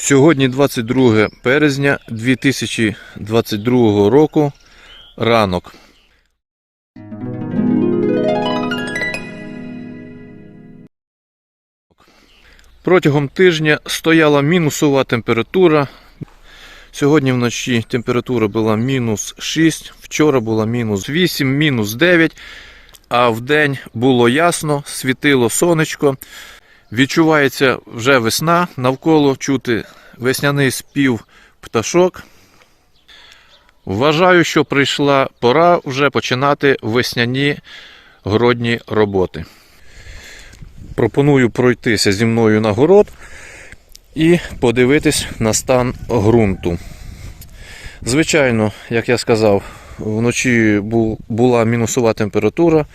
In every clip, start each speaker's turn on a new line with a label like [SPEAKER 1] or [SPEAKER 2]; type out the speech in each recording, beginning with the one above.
[SPEAKER 1] Сьогодні 22 березня 2022 року. Ранок. Протягом тижня стояла мінусова температура. Сьогодні вночі температура була мінус 6, вчора була мінус 8, мінус 9, а вдень було ясно, світило сонечко. Відчувається вже весна, навколо чути весняний спів пташок. Вважаю, що прийшла пора вже починати весняні городні роботи. Пропоную пройтися зі мною на город і подивитись на стан ґрунту. Звичайно, як я сказав, вночі була мінусова температура,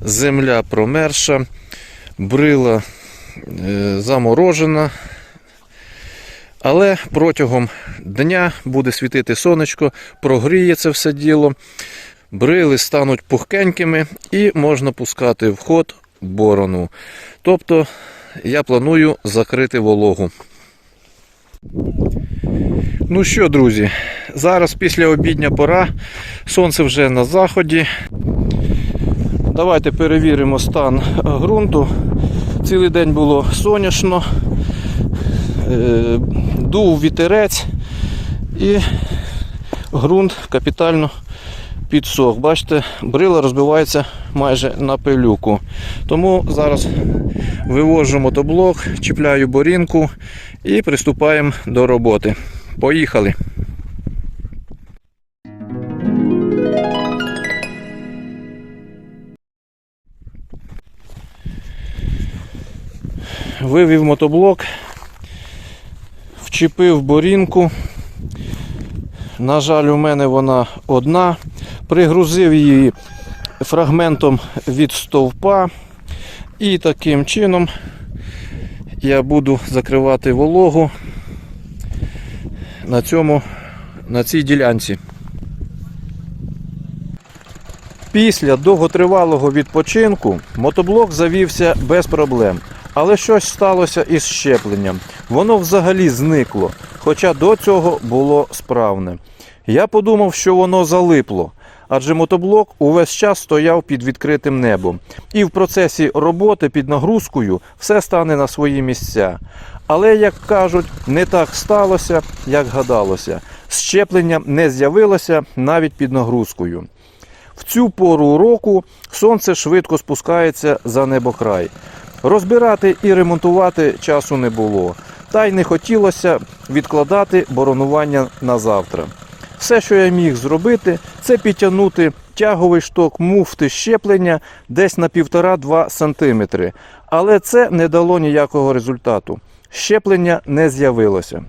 [SPEAKER 1] земля промерша, брила заморожена. Але протягом дня буде світити сонечко, прогріє це все діло, брили стануть пухкенькими і можна пускати в ход борону. Тобто я планую закрити вологу. Ну що, друзі, зараз після обідня пора, сонце вже на заході. Давайте перевіримо стан ґрунту. Цілий день було сонячно, е, дув вітерець і ґрунт капітально підсох. Бачите, брила розбивається майже на пилюку. Тому зараз вивожу мотоблок, чіпляю борінку і приступаємо до роботи. Поїхали! Вивів мотоблок, вчепив борінку. На жаль, у мене вона одна. Пригрузив її фрагментом від стовпа. І таким чином я буду закривати вологу на, цьому, на цій ділянці. Після довготривалого відпочинку мотоблок завівся без проблем. Але щось сталося із щепленням. Воно взагалі зникло, хоча до цього було справне. Я подумав, що воно залипло, адже мотоблок увесь час стояв під відкритим небом. І в процесі роботи під нагрузкою все стане на свої місця. Але, як кажуть, не так сталося, як гадалося. Щеплення не з'явилося навіть під нагрузкою. В цю пору року сонце швидко спускається за небокрай. Розбирати і ремонтувати часу не було, та й не хотілося відкладати боронування на завтра. Все, що я міг зробити, це підтягнути тяговий шток муфти щеплення десь на 1,5-2 см. Але це не дало ніякого результату. Щеплення не з'явилося.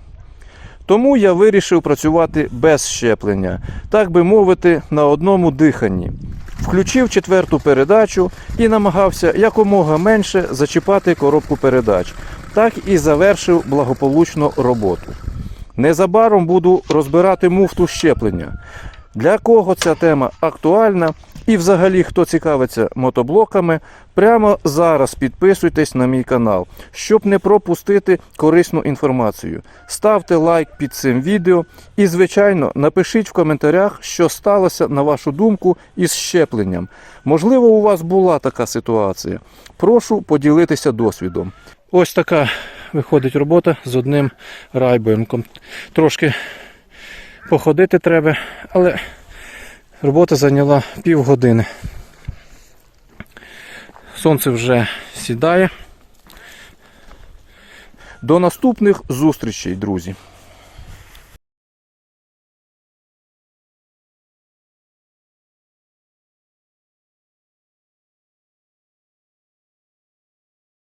[SPEAKER 1] Тому я вирішив працювати без щеплення, так би мовити, на одному диханні. Включив четверту передачу і намагався якомога менше зачіпати коробку передач. Так і завершив благополучно роботу. Незабаром буду розбирати муфту щеплення. Для кого ця тема актуальна і взагалі хто цікавиться мотоблоками, прямо зараз підписуйтесь на мій канал, щоб не пропустити корисну інформацію. Ставте лайк під цим відео і, звичайно, напишіть в коментарях, що сталося на вашу думку із щепленням. Можливо, у вас була така ситуація. Прошу поділитися досвідом. Ось така виходить робота з одним райбенком. Трошки походити треба, але робота зайняла півгодини. Сонце вже сідає. До наступних зустрічей, друзі!